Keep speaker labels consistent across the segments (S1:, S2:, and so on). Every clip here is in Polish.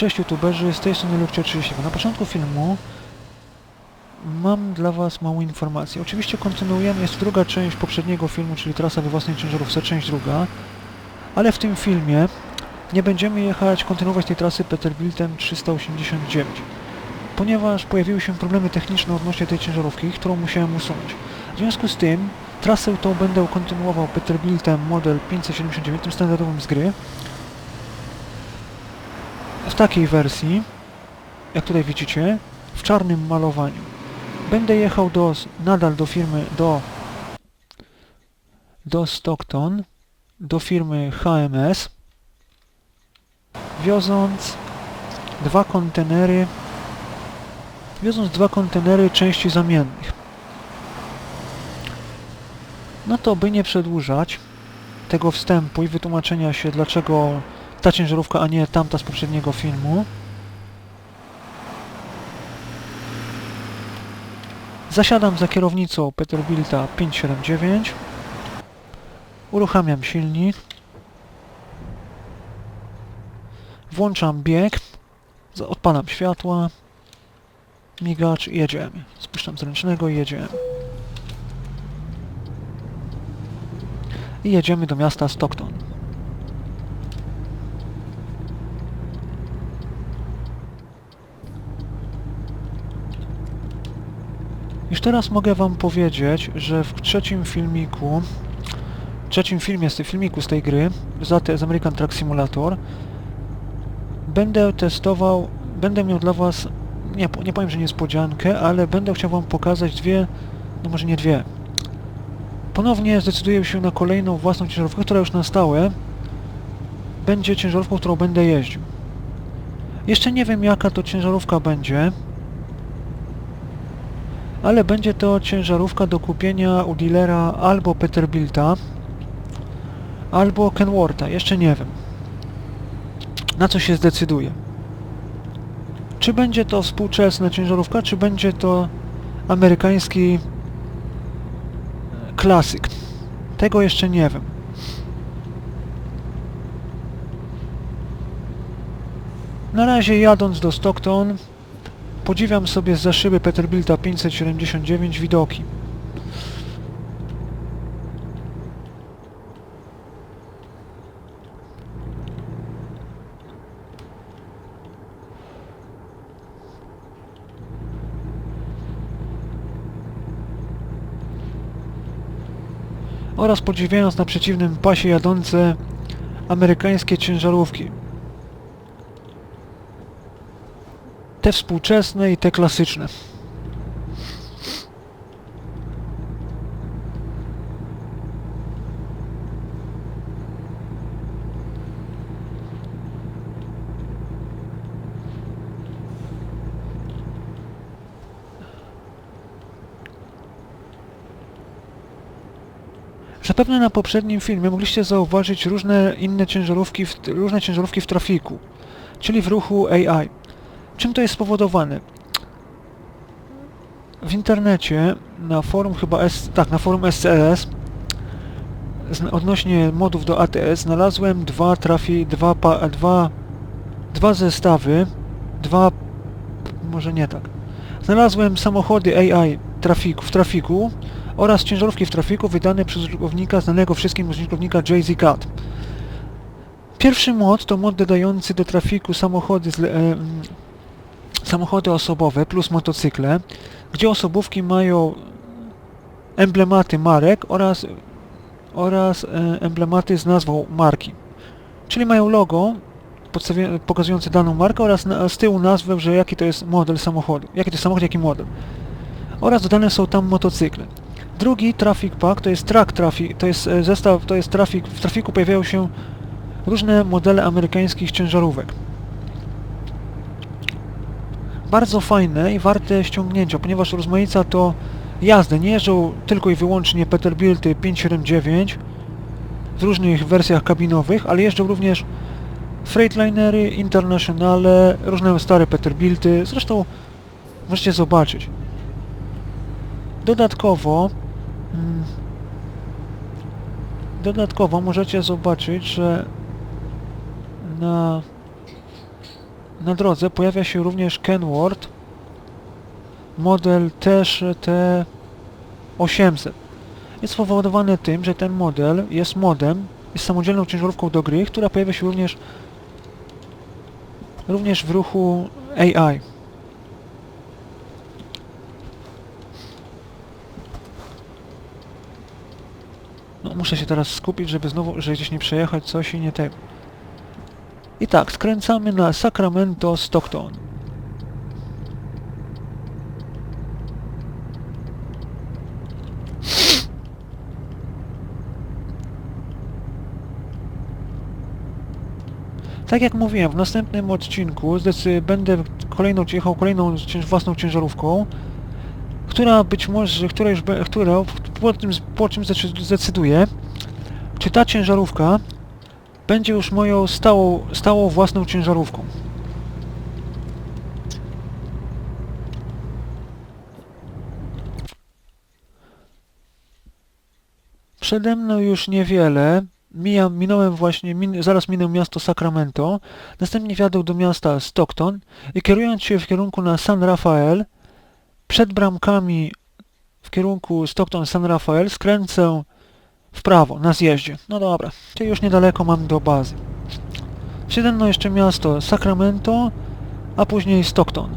S1: Cześć youtuberzy, z tej strony Lukcio 30. Na początku filmu mam dla was małą informację. Oczywiście kontynuujemy, jest druga część poprzedniego filmu, czyli trasa we własnej ciężarówce, część druga. Ale w tym filmie nie będziemy jechać, kontynuować tej trasy Peterbiltem 389. Ponieważ pojawiły się problemy techniczne odnośnie tej ciężarówki, którą musiałem usunąć. W związku z tym trasę tą będę kontynuował Peterbiltem model 579, tym standardowym z gry w takiej wersji, jak tutaj widzicie, w czarnym malowaniu. Będę jechał do, nadal do firmy, do, do Stockton, do firmy HMS, wioząc dwa kontenery, wioząc dwa kontenery części zamiennych. No to by nie przedłużać tego wstępu i wytłumaczenia się, dlaczego ta ciężarówka, a nie tamta z poprzedniego filmu. Zasiadam za kierownicą Peterbilta 579. Uruchamiam silnik. Włączam bieg. Odpalam światła. Migacz i jedziemy. Spuszczam z ręcznego i jedziemy. I jedziemy do miasta Stockton. Już teraz mogę wam powiedzieć, że w trzecim filmiku, trzecim filmie z tej filmiku z tej gry, z American Truck Simulator, będę testował, będę miał dla was, nie, nie powiem, że niespodziankę, ale będę chciał wam pokazać dwie, no może nie dwie. Ponownie zdecyduję się na kolejną własną ciężarówkę, która już na stałe będzie ciężarówką, którą będę jeździł. Jeszcze nie wiem jaka to ciężarówka będzie, ale będzie to ciężarówka do kupienia u dealera albo Peterbilta, albo Kenwortha, jeszcze nie wiem. Na co się zdecyduję. Czy będzie to współczesna ciężarówka, czy będzie to amerykański e, klasyk. Tego jeszcze nie wiem. Na razie jadąc do Stockton Podziwiam sobie za szyby Peterbilta 579 widoki. Oraz podziwiając na przeciwnym pasie jadące amerykańskie ciężarówki. Te współczesne i te klasyczne. Zapewne na poprzednim filmie mogliście zauważyć różne inne ciężarówki, w, różne ciężarówki w trafiku, czyli w ruchu AI. Czym to jest spowodowane? W internecie, na forum chyba S, tak, na forum zna- odnośnie modów do ATS znalazłem dwa trafi, dwa, pa, dwa, dwa zestawy, dwa, może nie tak. Znalazłem samochody AI trafiku, w trafiku oraz ciężarówki w trafiku wydane przez użytkownika znanego wszystkim użytkownika Jay-Z Cat. Pierwszy mod to mod dodający do trafiku samochody z, em, samochody osobowe plus motocykle, gdzie osobówki mają emblematy marek oraz, oraz e, emblematy z nazwą marki. Czyli mają logo pokazujące daną markę oraz na, z tyłu nazwę, że jaki to jest model samochodu, jaki to jest samochód, jaki model. Oraz dodane są tam motocykle. Drugi Traffic Pack to jest Track Traffic, to jest e, zestaw, to jest trafik, w trafiku pojawiają się różne modele amerykańskich ciężarówek bardzo fajne i warte ściągnięcia, ponieważ rozmaica to jazdę. Nie jeżdżą tylko i wyłącznie Peterbilty 579 w różnych wersjach kabinowych, ale jeżdżą również Freightlinery, Internationale, różne stare Peterbilty. Zresztą możecie zobaczyć. Dodatkowo mm, dodatkowo możecie zobaczyć, że na na drodze pojawia się również Kenworth model też T800. Jest spowodowany tym, że ten model jest modem, jest samodzielną ciężarówką do gry, która pojawia się również również w ruchu AI. No, muszę się teraz skupić, żeby znowu, że gdzieś nie przejechać coś i nie tego. I tak, skręcamy na Sacramento Stockton. Tak jak mówiłem, w następnym odcinku będę kolejną, jechał kolejną cięż- własną ciężarówką, która być może, która już, która po po czym zdecy- zdecyduję, czy ta ciężarówka będzie już moją stałą, stałą własną ciężarówką. Przede mną już niewiele. Mijam, minąłem właśnie, min, zaraz minę miasto Sacramento, następnie wjadę do miasta Stockton i kierując się w kierunku na San Rafael, przed bramkami w kierunku Stockton-San Rafael skręcę w prawo, na zjeździe. No dobra, czyli już niedaleko mam do bazy. Przede mną jeszcze miasto Sacramento, a później Stockton.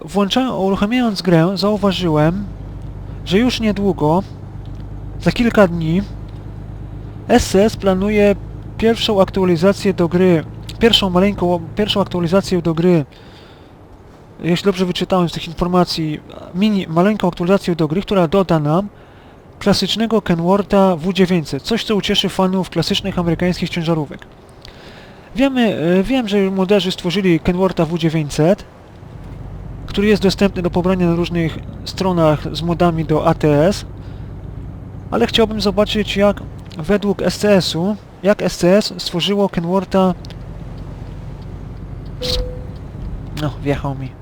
S1: Włączając, uruchamiając grę, zauważyłem, że już niedługo, za kilka dni, SS planuje pierwszą aktualizację do gry, pierwszą maleńką, pierwszą aktualizację do gry, jeśli dobrze wyczytałem z tych informacji, mini, maleńką aktualizację do gry, która doda nam klasycznego Kenwortha W900, coś co ucieszy fanów klasycznych amerykańskich ciężarówek. Wiemy, e, wiem, że moderzy stworzyli Kenwortha W900, który jest dostępny do pobrania na różnych stronach z modami do ATS, ale chciałbym zobaczyć jak według SCS-u, jak SCS stworzyło Kenwortha... No, wjechał mi.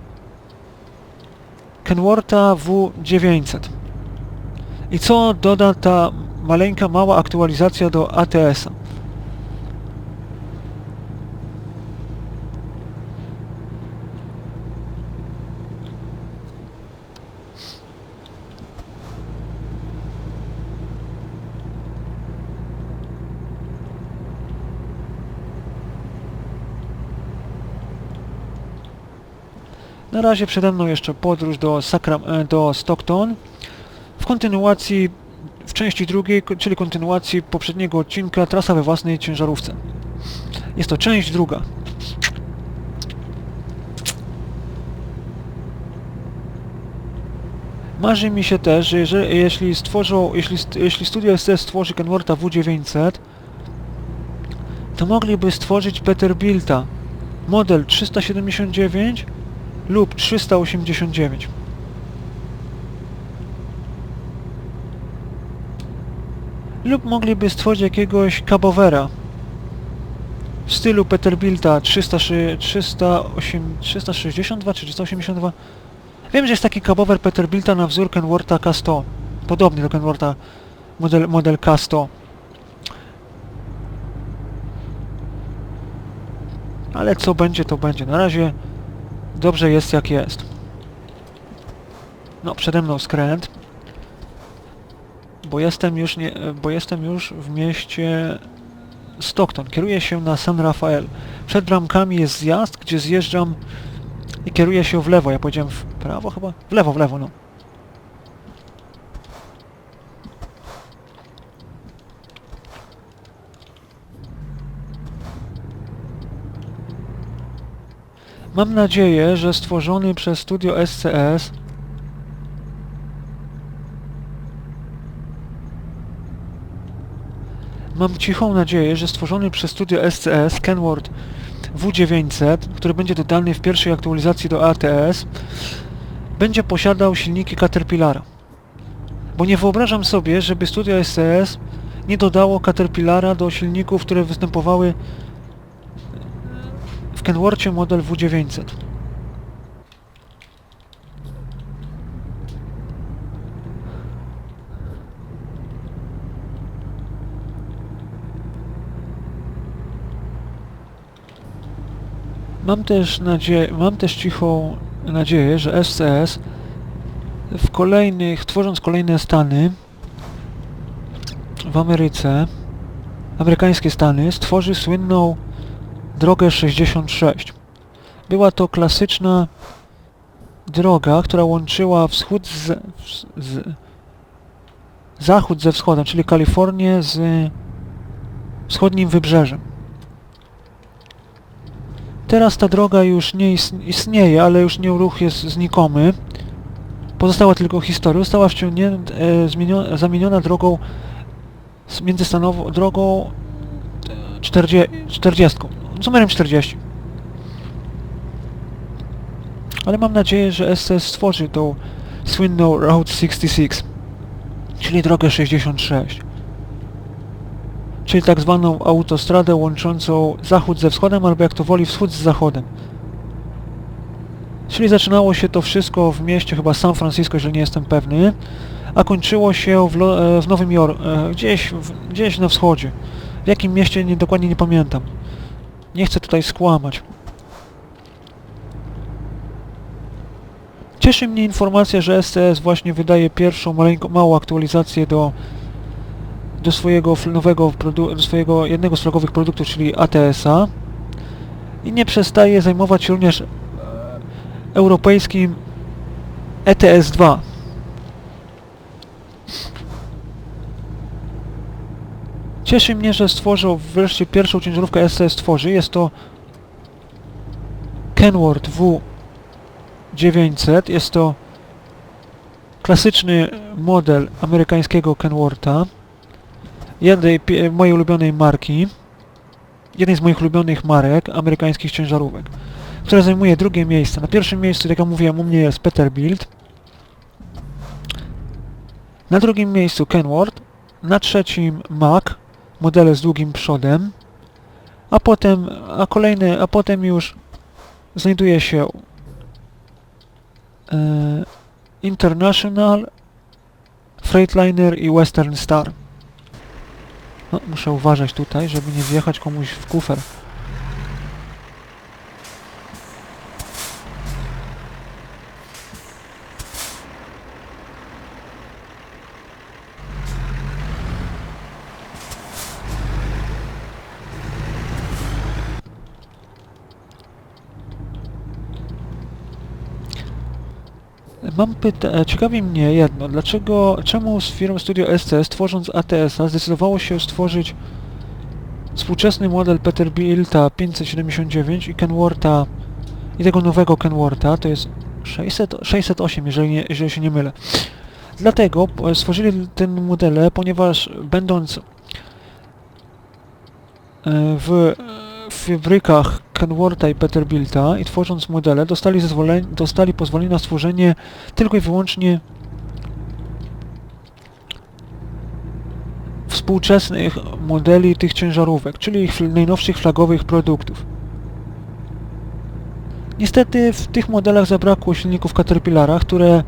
S1: Kenwortha W900. I co doda ta maleńka, mała aktualizacja do ATS-a? Na razie przede mną jeszcze podróż do, e, do Stockton. W kontynuacji, w części drugiej, czyli kontynuacji poprzedniego odcinka, trasa we własnej ciężarówce. Jest to część druga. Marzy mi się też, że jeżeli, jeśli stworzą, jeśli, jeśli studio SS stworzy Kenwortha W900, to mogliby stworzyć Peterbilta, model 379 lub 389. Lub mogliby stworzyć jakiegoś kabowera w stylu Peterbilta 300, 308, 362 czy 382. Wiem, że jest taki kabower Peterbilta na wzór Kenwortha K100. Podobny do Kenwortha model, model K100. Ale co będzie, to będzie. Na razie dobrze jest jak jest. No, przede mną skręt. Bo jestem już nie, bo jestem już w mieście Stockton. Kieruję się na San Rafael. Przed bramkami jest zjazd, gdzie zjeżdżam i kieruję się w lewo. Ja powiedziałem w prawo chyba? W lewo, w lewo, no. Mam nadzieję, że stworzony przez studio SCS Mam cichą nadzieję, że stworzony przez studio SCS Kenworth W900, który będzie dodany w pierwszej aktualizacji do ATS, będzie posiadał silniki Caterpillara. Bo nie wyobrażam sobie, żeby studio SCS nie dodało Caterpillara do silników, które występowały w Kenworthie model W900. Mam też, nadzieję, mam też cichą nadzieję, że SCS w kolejnych, tworząc kolejne stany w Ameryce, amerykańskie stany, stworzy słynną drogę 66. Była to klasyczna droga, która łączyła wschód z, z zachód ze wschodem, czyli Kalifornię z wschodnim wybrzeżem. Teraz ta droga już nie is- istnieje, ale już nie ruch jest znikomy. Pozostała tylko historia. Została e, zamieniona drogą międzystanową drogą e, 40, 40, z numerem 40. Ale mam nadzieję, że SCS stworzy tą słynną Route 66, czyli drogę 66 czyli tak zwaną autostradę łączącą zachód ze wschodem, albo jak to woli wschód z zachodem. Czyli zaczynało się to wszystko w mieście, chyba San Francisco, jeżeli nie jestem pewny, a kończyło się w, e, w Nowym Jorku, e, gdzieś, gdzieś na wschodzie. W jakim mieście nie, dokładnie nie pamiętam. Nie chcę tutaj skłamać. Cieszy mnie informacja, że SCS właśnie wydaje pierwszą małą aktualizację do do swojego nowego do swojego jednego z flagowych produktów, czyli ATS-a i nie przestaje zajmować się również e, europejskim E ETS-2. Cieszy mnie, że stworzył wreszcie pierwszą ciężarówkę SCS tworzy. Jest to Kenworth W900. Jest to klasyczny model amerykańskiego Kenwortha jednej mojej ulubionej marki, jednej z moich ulubionych marek amerykańskich ciężarówek, która zajmuje drugie miejsce. Na pierwszym miejscu, tak jak mówiłem, u mnie jest Peterbilt, na drugim miejscu Kenworth, na trzecim Mack, modele z długim przodem, a potem, a kolejny, a potem już znajduje się e, International, Freightliner i Western Star. No, muszę uważać tutaj, żeby nie wjechać komuś w kufer. Mam pytanie, ciekawi mnie jedno, dlaczego, czemu z firm Studio SCS tworząc ATS-a zdecydowało się stworzyć współczesny model Peterbilta 579 i Kenwortha i tego nowego Kenwortha, to jest 600, 608, jeżeli, nie, jeżeli się nie mylę. Dlatego e, stworzyli ten modele, ponieważ będąc e, w fabrykach Kenwortha i Peterbilta i tworząc modele dostali, dostali pozwolenie na stworzenie tylko i wyłącznie współczesnych modeli tych ciężarówek, czyli ich najnowszych flagowych produktów. Niestety w tych modelach zabrakło silników Caterpillara, które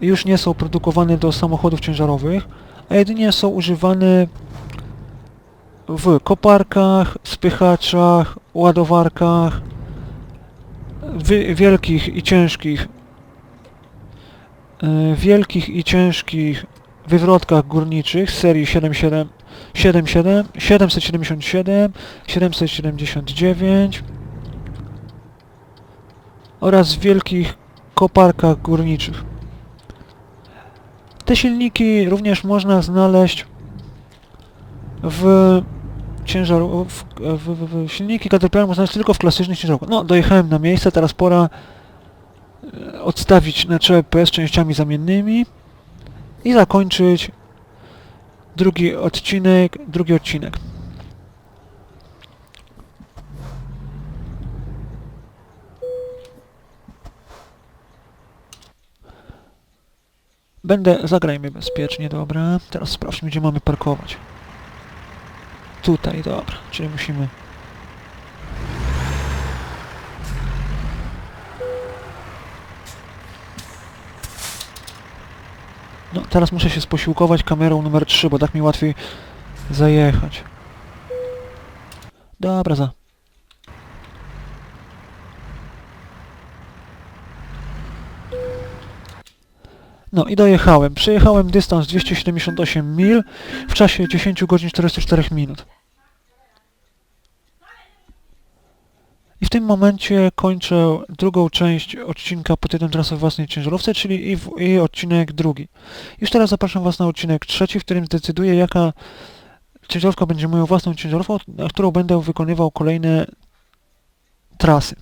S1: już nie są produkowane do samochodów ciężarowych, a jedynie są używane w koparkach, spychaczach, ładowarkach, wielkich i ciężkich e, wielkich i ciężkich wywrotkach górniczych serii 77, 77, 777, 779 oraz wielkich koparkach górniczych. Te silniki również można znaleźć w ciężaru, w, w, w, w silniki Caterpillar można znaleźć tylko w klasycznych ciężarówkach. No, dojechałem na miejsce, teraz pora e, odstawić naczepę z częściami zamiennymi i zakończyć drugi odcinek, drugi odcinek. Będę, zagrajmy bezpiecznie, dobra. Teraz sprawdźmy, gdzie mamy parkować. Tutaj, dobra, czyli musimy... No, teraz muszę się sposiłkować kamerą numer 3, bo tak mi łatwiej zajechać. Dobra, za. No i dojechałem. Przejechałem dystans 278 mil w czasie 10 godzin 44 minut. I w tym momencie kończę drugą część odcinka pod tytułem Trasy własnej ciężarówce, czyli i, w, i odcinek drugi. Już teraz zapraszam Was na odcinek trzeci, w którym zdecyduję jaka ciężarówka będzie moją własną ciężarówką, na którą będę wykonywał kolejne trasy.